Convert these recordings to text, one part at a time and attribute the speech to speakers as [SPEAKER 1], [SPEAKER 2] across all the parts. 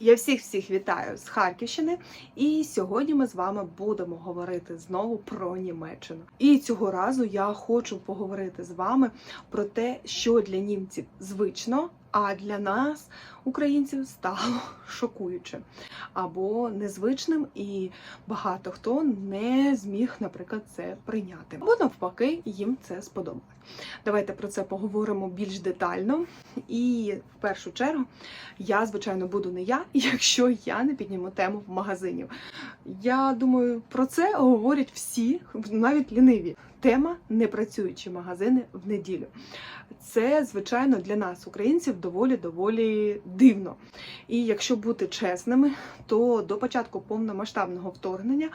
[SPEAKER 1] Я всіх всіх вітаю з Харківщини, і сьогодні ми з вами будемо говорити знову про Німеччину. І цього разу я хочу поговорити з вами про те, що для німців звично, а для нас, українців, стало шокуючим або незвичним, і багато хто не зміг, наприклад, це прийняти. Або навпаки, їм це сподобалось. Давайте про це поговоримо більш детально. І в першу чергу я, звичайно, буду не я, якщо я не підніму тему магазинів. Я думаю, про це говорять всі, навіть ліниві. Тема непрацюючі магазини в неділю. Це, звичайно, для нас, українців, доволі доволі дивно. І якщо бути чесними, то до початку повномасштабного вторгнення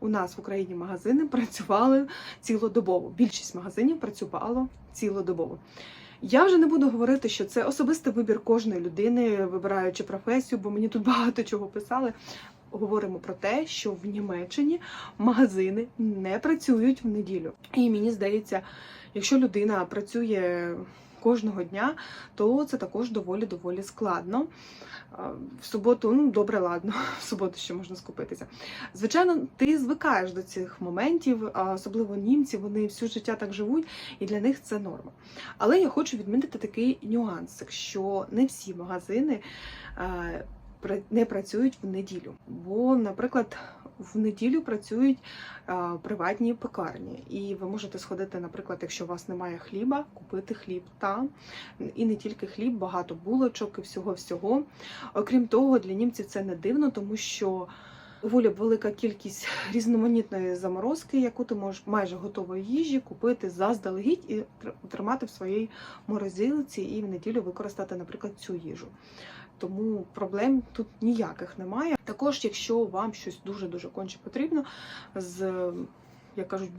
[SPEAKER 1] у нас в Україні магазини працювали цілодобово. Більшість магазинів працювало цілодобово. Я вже не буду говорити, що це особистий вибір кожної людини, вибираючи професію, бо мені тут багато чого писали. Говоримо про те, що в Німеччині магазини не працюють в неділю. І мені здається, якщо людина працює кожного дня, то це також доволі доволі складно. В суботу, ну добре, ладно, в суботу ще можна скупитися. Звичайно, ти звикаєш до цих моментів, особливо німці, вони всю життя так живуть, і для них це норма. Але я хочу відмітити такий нюансик, що не всі магазини е, не працюють в неділю. Бо, наприклад, в неділю працюють приватні пекарні, і ви можете сходити, наприклад, якщо у вас немає хліба, купити хліб там. І не тільки хліб, багато булочок і всього всього. Окрім того, для німців це не дивно, тому що доволі велика кількість різноманітної заморозки, яку ти можеш майже готової їжі купити заздалегідь і тримати в своїй морозилці, і в неділю використати, наприклад, цю їжу. Тому проблем тут ніяких немає. Також, якщо вам щось дуже дуже конче потрібно, з як кажуть,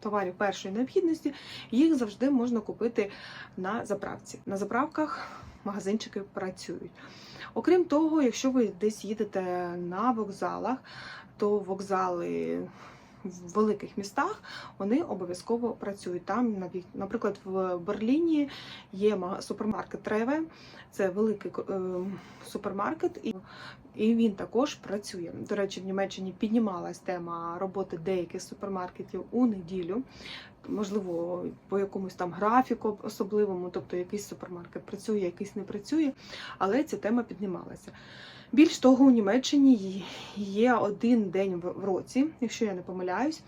[SPEAKER 1] товарів першої необхідності, їх завжди можна купити на заправці. На заправках магазинчики працюють. Окрім того, якщо ви десь їдете на вокзалах, то вокзали в великих містах вони обов'язково працюють. Там, наприклад, в Берліні є супермаркет Треве, це великий е, супермаркет, і він також працює. До речі, в Німеччині піднімалась тема роботи деяких супермаркетів у неділю. Можливо, по якомусь там графіку особливому, тобто якийсь супермаркет працює, якийсь не працює, але ця тема піднімалася. Більш того, у Німеччині є- один день в в році, якщо я не помиляюсь,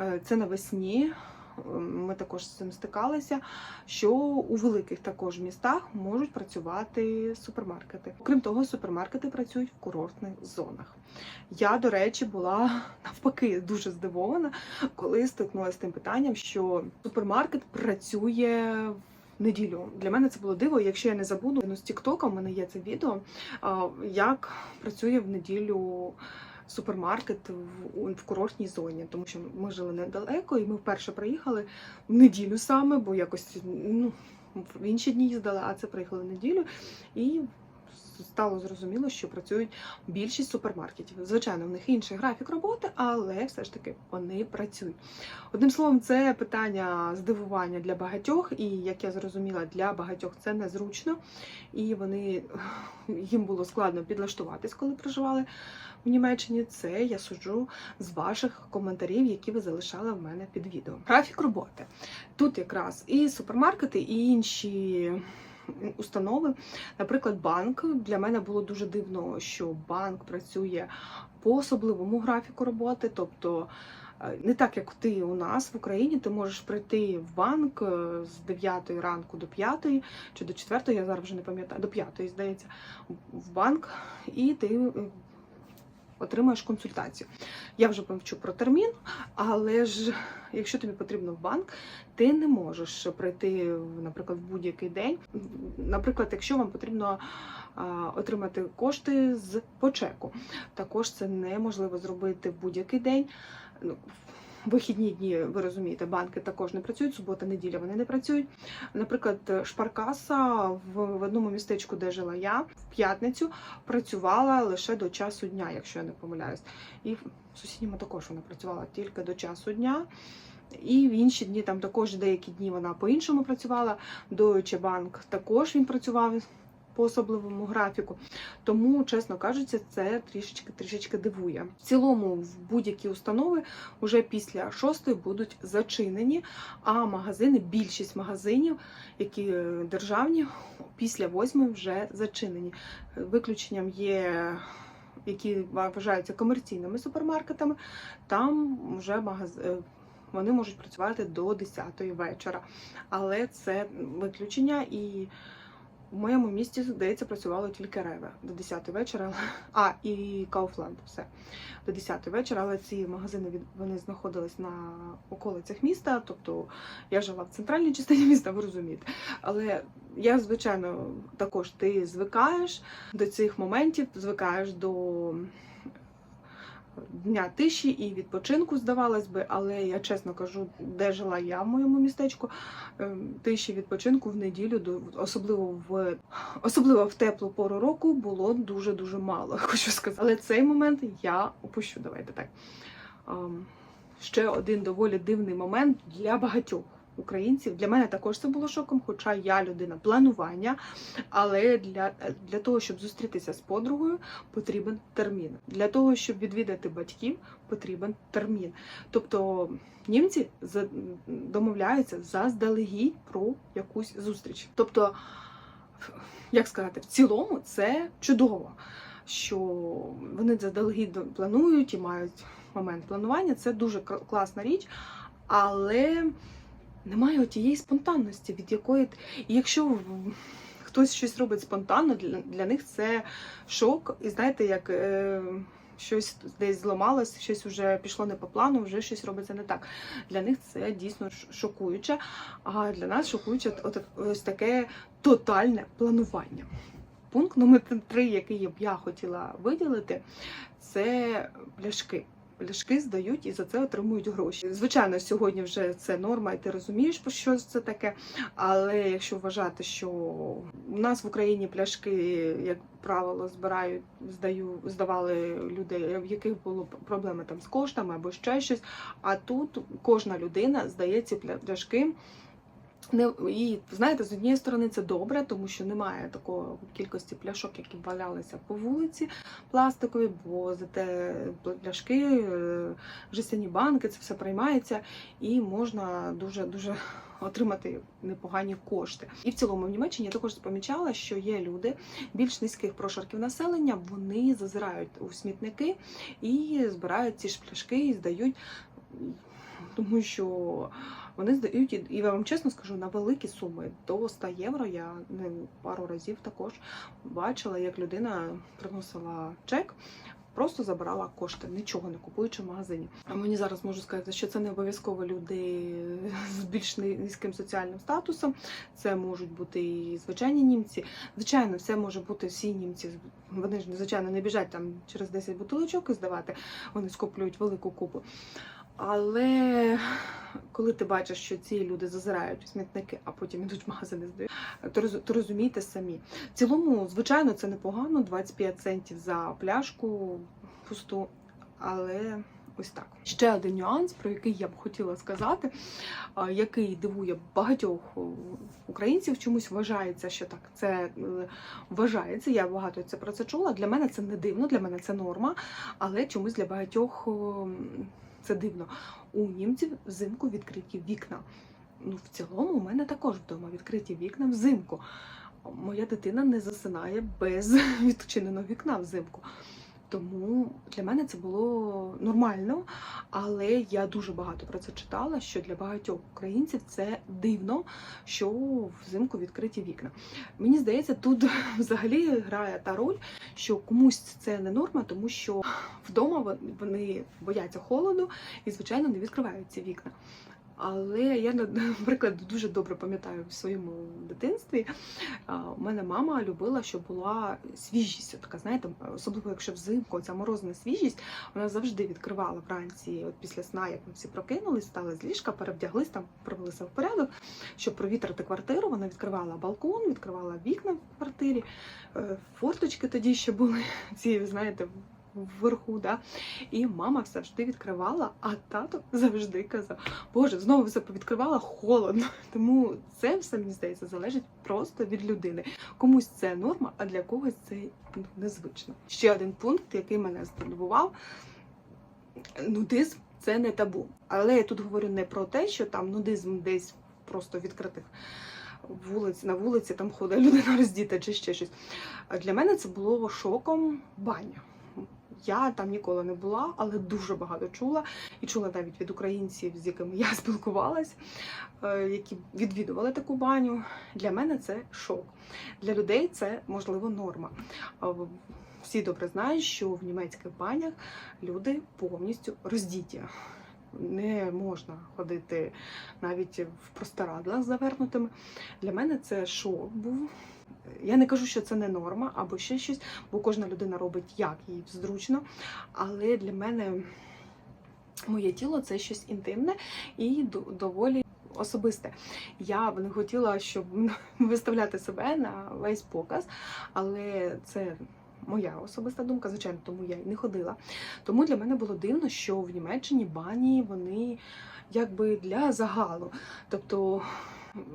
[SPEAKER 1] е, це навесні. Ми також з цим стикалися, що у великих також містах можуть працювати супермаркети. Окрім того, супермаркети працюють в курортних зонах. Я, до речі, була навпаки дуже здивована, коли стикнулася з тим питанням, що супермаркет працює в неділю. Для мене це було диво. Якщо я не забуду, ну з Тіктока в мене є це відео, як працює в неділю. Супермаркет в, в курортній зоні, тому що ми жили недалеко, і ми вперше приїхали в неділю саме, бо якось ну, в інші дні їздили, а це приїхали в неділю. І стало зрозуміло, що працюють більшість супермаркетів. Звичайно, в них інший графік роботи, але все ж таки вони працюють. Одним словом, це питання здивування для багатьох, і як я зрозуміла, для багатьох це незручно, і вони їм було складно підлаштуватись, коли проживали в Німеччині. Це я суджу з ваших коментарів, які ви залишали в мене під відео. Графік роботи тут якраз і супермаркети, і інші. Установи, наприклад, банк. Для мене було дуже дивно, що банк працює по особливому графіку роботи, тобто е, не так, як ти у нас в Україні, ти можеш прийти в банк е, з 9 ранку до 5 чи до 4, я зараз вже не пам'ятаю, до 5, здається, в банк, і ти е, отримаєш консультацію. Я вже помчу про термін, але ж якщо тобі потрібно в банк, ти не можеш прийти, наприклад, в будь-який день. Наприклад, якщо вам потрібно отримати кошти з по чеку, також це неможливо зробити в будь-який день. Вихідні дні, ви розумієте, банки також не працюють, субота, неділя вони не працюють. Наприклад, шпаркаса в, в одному містечку, де жила я, в п'ятницю працювала лише до часу дня, якщо я не помиляюсь. І в сусідньому також вона працювала тільки до часу дня. І в інші дні там також деякі дні вона по-іншому працювала. Deutsche Bank також він працював по особливому графіку. Тому, чесно кажучи, це трішечки трішечки дивує. В цілому, в будь-які установи вже після шостої будуть зачинені, а магазини, більшість магазинів, які е, державні, після восьмої вже зачинені. Виключенням є. Які вважаються комерційними супермаркетами, там вже магаз... е, вони можуть працювати до 10-ї вечора. Але це виключення і в моєму місті, здається, працювало тільки Реве до 10 вечора. А, і Кауфланд, все до 10 вечора, але ці магазини вони знаходились на околицях міста. Тобто я жила в центральній частині міста, ви розумієте. Але я, звичайно, також ти звикаєш до цих моментів, звикаєш до дня тиші і відпочинку, здавалось би, але я чесно кажу, де жила я в моєму містечку, ем, тиші відпочинку в неділю, особливо в особливо в теплу пору року, було дуже дуже мало. Хочу сказати. Але цей момент я опущу. Давайте так. Ем, Ще один доволі дивний момент для багатьох українців. Для мене також це було шоком, хоча я людина планування. Але для, для того, щоб зустрітися з подругою, потрібен термін. Для того, щоб відвідати батьків, потрібен термін. Тобто німці домовляються заздалегідь про якусь зустріч. Тобто, як сказати, в цілому це чудово, що вони заздалегідь планують і мають момент планування. Це дуже класна річ, але немає тієї спонтанності, від якої якщо хтось щось робить спонтанно, для, для них це шок. І знаєте, як е, щось десь зламалось, щось вже пішло не по плану, вже щось робиться не так. Для них це дійсно шокуюче. А для нас шокуюче от, ось таке тотальне планування. Пункт номер три, який б я хотіла виділити, це пляшки. Пляшки здають і за це отримують гроші. Звичайно, сьогодні вже це норма, і ти розумієш, що це таке. Але якщо вважати, що у нас в Україні пляшки, як правило, збирають, здаю, здавали люди, в яких було проблеми там з коштами або ще щось. А тут кожна людина здає ці пляшки. Не, і знаєте, з однієї сторони це добре, тому що немає такої кількості пляшок, які валялися по вулиці пластикові, бо зате пляшки, е, жестяні банки, це все приймається, і можна дуже дуже отримати непогані кошти. І в цілому в Німеччині я також помічала, що є люди більш низьких прошарків населення, вони зазирають у смітники і збирають ці ж пляшки і здають, тому що. Вони здають, і я вам чесно скажу, на великі суми до 100 євро. Я не пару разів також бачила, як людина приносила чек, просто забирала кошти, нічого не купуючи в магазині. А мені зараз можу сказати, що це не обов'язково люди з більш низьким соціальним статусом. Це можуть бути і звичайні німці. Звичайно, все може бути всі німці. Вони ж звичайно не біжать там через 10 бутилочок і здавати. Вони скоплюють велику купу. Але коли ти бачиш, що ці люди зазирають у смітники, а потім ідуть в магазини здають, то, то розумієте самі. В цілому, звичайно, це непогано, 25 центів за пляшку пусту, але ось так. Ще один нюанс, про який я б хотіла сказати, який дивує багатьох українців, чомусь вважається, що так це е, вважається. Я багато це про це чула. Для мене це не дивно, для мене це норма, але чомусь для багатьох це дивно. У німців взимку відкриті вікна. Ну, в цілому, у мене також вдома відкриті вікна взимку. Моя дитина не засинає без відчиненого вікна взимку. Тому для мене це було нормально, але я дуже багато про це читала, що для багатьох українців це дивно, що взимку відкриті вікна. Мені здається, тут взагалі грає та роль, що комусь це не норма, тому що вдома вони бояться холоду і, звичайно, не відкривають ці вікна. Але я, наприклад, дуже добре пам'ятаю в своєму дитинстві. У мене мама любила, щоб була свіжість. Така, знаєте, особливо якщо взимку ця морозна свіжість, вона завжди відкривала вранці, от після сна, як ми всі прокинулись, стали з ліжка, перевдяглись, там привелися в порядок, щоб провітрити квартиру. Вона відкривала балкон, відкривала вікна в квартирі, е, форточки тоді ще були ці, знаєте, вверху. Да? І мама завжди відкривала, а тато завжди казав: Боже, знову все повідкривала холодно. Тому це все мені здається залежить просто від людини. Комусь це норма, а для когось це ну, незвично. Ще один пункт, який мене здивував: нудизм це не табу. Але я тут говорю не про те, що там нудизм десь просто відкритих вулиць на вулиці там ходить людина роздіта чи ще щось. А Для мене це було шоком баня. Я там ніколи не була, але дуже багато чула і чула навіть від українців, з якими я спілкувалась, е, які відвідували таку баню. Для мене це шок. Для людей це можливо норма. Всі добре знають, що в німецьких банях люди повністю роздіті. Не можна ходити навіть в простирадлах завернутими. Для мене це шок був. Я не кажу, що це не норма або ще щось, бо кожна людина робить як їй зручно. Але для мене моє тіло це щось інтимне і доволі особисте. Я б не хотіла, щоб виставляти себе на весь показ, але це. Моя особиста думка, звичайно, тому я й не ходила. Тому для мене було дивно, що в Німеччині бані вони якби для загалу. Тобто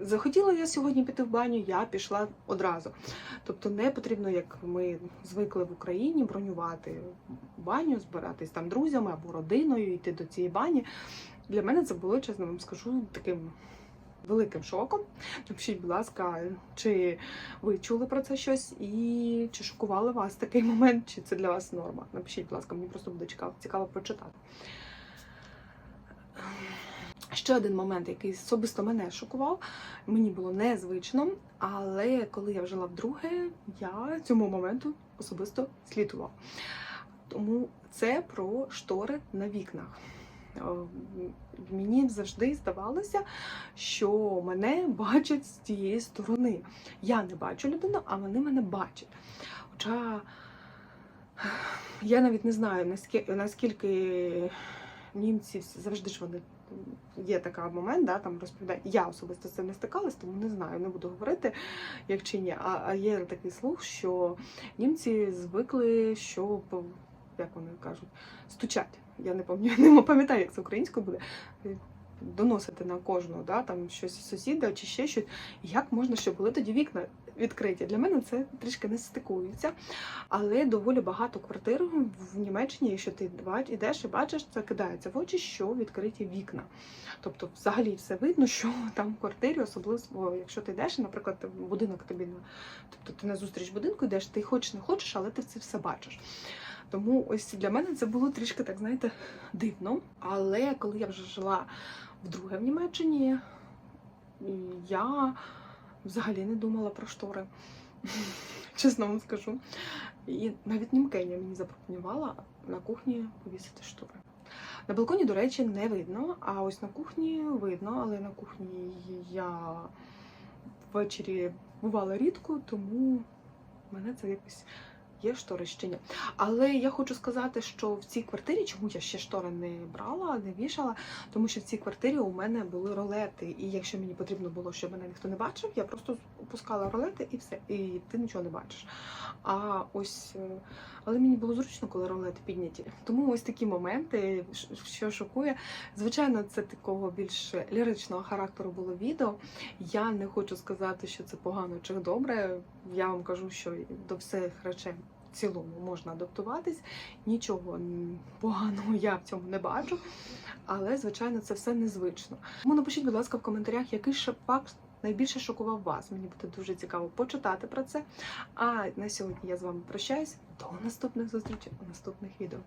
[SPEAKER 1] захотіла я сьогодні піти в баню, я пішла одразу. Тобто не потрібно, як ми звикли в Україні, бронювати баню, збиратись там друзями або родиною, йти до цієї бані. Для мене це було, чесно вам скажу, таким великим шоком. Напишіть, будь ласка, чи ви чули про це щось, і чи шокували вас такий момент, чи це для вас норма? Напишіть, будь ласка, мені просто буде цікаво, цікаво почитати. Ще один момент, який особисто мене шокував, мені було незвично, але коли я жила вдруге, я цьому моменту особисто слідував. Тому це про штори на вікнах. Е, Мені завжди здавалося, що мене бачать з тієї сторони. Я не бачу людину, а вони мене бачать. Хоча я навіть не знаю, наскільки, наскільки німці завжди ж вони є такий момент, да, там розповідає. Я особисто з цим не стикалась, тому не знаю, не буду говорити, як чи ні. А, а є такий слух, що німці звикли, що як вони кажуть, стучать. Я не пам'ятаю, не пам'ятаю, як це українською буде. Доносити на кожного, да, там щось сусіда чи ще щось. Як можна, щоб були тоді вікна відкриті? Для мене це трішки не стикується. Але доволі багато квартир в Німеччині, якщо ти йдеш і бачиш, це кидається в очі, що відкриті вікна. Тобто, взагалі все видно, що там в квартирі, особливо, якщо ти йдеш, наприклад, будинок тобі на тобто ти на зустріч будинку йдеш, ти хочеш не хочеш, але ти це все бачиш. Тому ось для мене це було трішки, так знаєте, дивно. Але коли я вже жила вдруге в Німеччині, я взагалі не думала про штори. Чесно вам скажу. І навіть німкеня мені запропонувала на кухні повісити штори. На балконі, до речі, не видно, а ось на кухні видно, але на кухні я ввечері бувала рідко, тому мене це якось є штори ще. Але я хочу сказати, що в цій квартирі, чому я ще штори не брала, не вішала, тому що в цій квартирі у мене були ролети. І якщо мені потрібно було, щоб мене ніхто не бачив, я просто опускала ролети і все, і ти нічого не бачиш. А ось, е, але мені було зручно, коли ролети підняті. Тому ось такі моменти, що шокує. Звичайно, це такого більш ліричного характеру було відео. Я не хочу сказати, що це погано чи добре. Я вам кажу, що до всіх речей цілому можна адаптуватись. Нічого поганого я в цьому не бачу. Але, звичайно, це все незвично. Тому напишіть, будь ласка, в коментарях, який ще факт найбільше шокував вас. Мені буде дуже цікаво почитати про це. А на сьогодні я з вами прощаюсь. До наступних зустрічей у наступних відео.